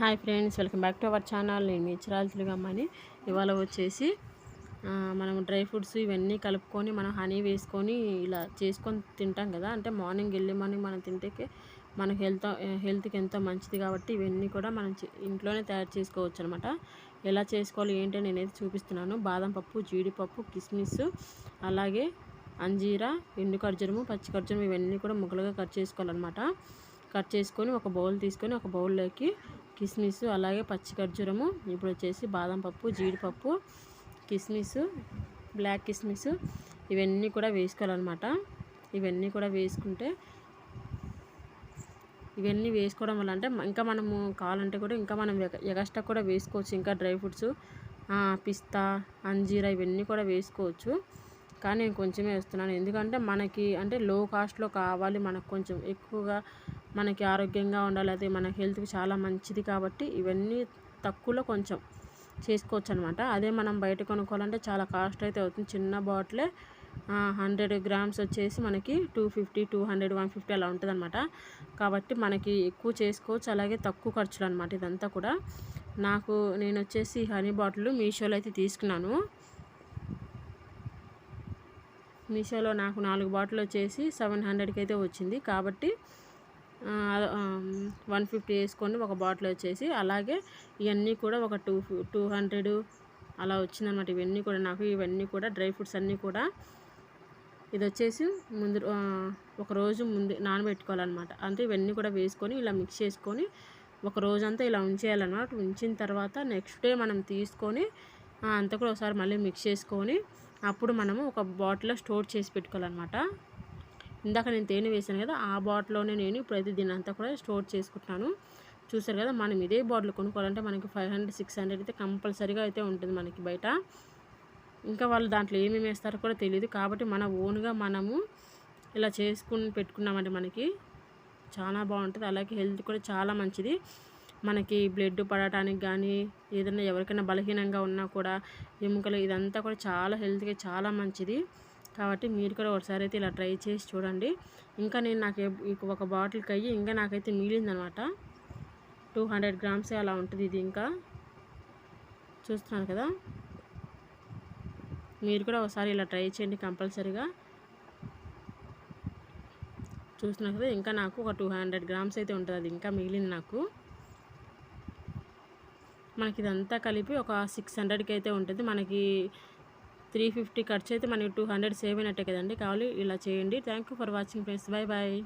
Hi friends welcome back to our channel. నేను మీ చిరాలు ఇవాళ వచ్చేసి మనం డ్రై ఫ్రూట్స్ ఇవన్నీ కలుపుకొని మనం హనీ వేసుకొని ఇలా చేసుకొని తింటాం కదా. అంటే మార్నింగ్ వెళ్ళి మార్నింగ్ మనం తింటే మన హెల్త్ హెల్త్కి ఎంతో మంచిది కాబట్టి ఇవన్నీ కూడా మనం ఇంట్లోనే తయారు చేసుకోవచ్చు అనమాట ఎలా చేసుకోవాలి ఏంటని నేనైతే చూపిస్తున్నాను. బాదం పప్పు జీడిపప్పు కిస్మిస్ అలాగే అంజీరా ఎండు ఖర్జూరము పచ్చి ఖర్జూరం ఇవన్నీ కూడా ముక్కలుగా కట్ చేసుకోవాలన్నమాట. కట్ చేసుకొని ఒక బౌల్ తీసుకొని ఒక బౌల్లోకి కిస్మిస్ అలాగే పచ్చి ఖర్జూరము. ఇప్పుడు వచ్చేసి బాదం పప్పు జీడిపప్పు కిస్మిస్ బ్లాక్ కిస్మిస్ ఇవన్నీ కూడా వేసుకోవాలన్నమాట. ఇవన్నీ కూడా వేసుకుంటే ఇవన్నీ వేసుకోవడం వల్ల అంటే ఇంకా మనము కావాలంటే కూడా ఇంకా మనం ఎగస్ట్రా కూడా వేసుకోవచ్చు. ఇంకా డ్రై ఫ్రూట్స్ పిస్తా అంజీరా ఇవన్నీ కూడా వేసుకోవచ్చు. కానీ నేను కొంచెమే వేస్తున్నాను. ఎందుకంటే మనకి అంటే లో కాస్ట్లో కావాలి. మనకు కొంచెం ఎక్కువగా మనకి ఆరోగ్యంగా ఉండాలి అది మన హెల్త్కి చాలా మంచిది కాబట్టి ఇవన్నీ తక్కువలో కొంచెం చేసుకోవచ్చు అనమాట అదే మనం బయట కొనుక్కోవాలంటే చాలా కాస్ట్ అయితే అవుతుంది. చిన్న బాటిలే హండ్రెడ్ గ్రామ్స్ వచ్చేసి మనకి two fifty two hundred one fifty అలా ఉంటుంది అనమాట కాబట్టి మనకి ఎక్కువ చేసుకోవచ్చు. అలాగే తక్కువ ఖర్చులు అనమాట ఇదంతా కూడా. నాకు నేను వచ్చేసి హనీ బాటిల్ మీషోలో అయితే తీసుకున్నాను. మీషోలో నాకు నాలుగు బాటిల్ వచ్చేసి సెవెన్ హండ్రెడ్కి అయితే వచ్చింది. కాబట్టి వన్ ఫిఫ్టీ వేసుకోండి ఒక బాటిల్ వచ్చేసి అలాగే ఇవన్నీ కూడా ఒక టూ టూ హండ్రెడ్ అలా వచ్చిందనమాట ఇవన్నీ కూడా నాకు ఇవన్నీ కూడా డ్రై ఫ్రూట్స్ అన్నీ కూడా ఇది వచ్చేసి ముందు ఒక రోజు ముందు నానబెట్టుకోవాలన్నమాట. అంటే ఇవన్నీ కూడా వేసుకొని ఇలా మిక్స్ చేసుకొని ఒక రోజంతా ఇలా ఉంచేయాలన్నమాట. ఉంచిన తర్వాత నెక్స్ట్ డే మనం తీసుకొని అంతా కూడా ఒకసారి మళ్ళీ మిక్స్ చేసుకొని అప్పుడు మనము ఒక బాటిల్లో స్టోర్ చేసి పెట్టుకోవాలన్నమాట. ఇందాక నేను తేనె వేసాను కదా ఆ బాటిల్లోనే నేను ఇప్పుడైతే అంతా కూడా స్టోర్ చేసుకుంటున్నాను. చూసారు కదా మనం ఇదే బాటిల్ కొనుక్కోవాలంటే మనకి ఫైవ్ హండ్రెడ్ సిక్స్ హండ్రెడ్ అయితే కంపల్సరీగా అయితే ఉంటుంది మనకి బయట. ఇంకా వాళ్ళు దాంట్లో ఏమేమి వేస్తారో కూడా తెలియదు కాబట్టి మన ఓన్గా మనము ఇలా చేసుకుని పెట్టుకున్నామంటే మనకి చాలా బాగుంటుంది. అలాగే హెల్త్ కూడా చాలా మంచిది. మనకి బ్లడ్ పడటానికి కానీ ఏదైనా ఎవరికైనా బలహీనంగా ఉన్నా కూడా ఎముకలు ఇదంతా కూడా చాలా హెల్త్కి చాలా మంచిది. కాబట్టి మీరు కూడా ఒకసారి అయితే ఇలా ట్రై చేసి చూడండి. ఇంకా నేను నాకు ఒక బాటిల్కి అయ్యి ఇంకా నాకైతే మిగిలిందనమాట. టూ హండ్రెడ్ గ్రామ్స్ అలా ఉంటుంది ఇది ఇంకా. చూస్తున్నాను కదా? మీరు కూడా ఒకసారి ఇలా ట్రై చేయండి కంపల్సరీగా. చూస్తున్నారు కదా? ఇంకా నాకు ఒక టూ హండ్రెడ్ గ్రామ్స్ అయితే ఉంటుంది అది ఇంకా మిగిలింది నాకు. మనకి ఇదంతా కలిపి ఒక సిక్స్ హండ్రెడ్కి అయితే ఉంటుంది. మనకి త్రీ ఫిఫ్టీ ఖర్చు అయితే మనకి టూ హండ్రెడ్ సేవ్ అయినట్టే కదండి. కావాలి ఇలా చేయండి. Thank you for watching friends bye bye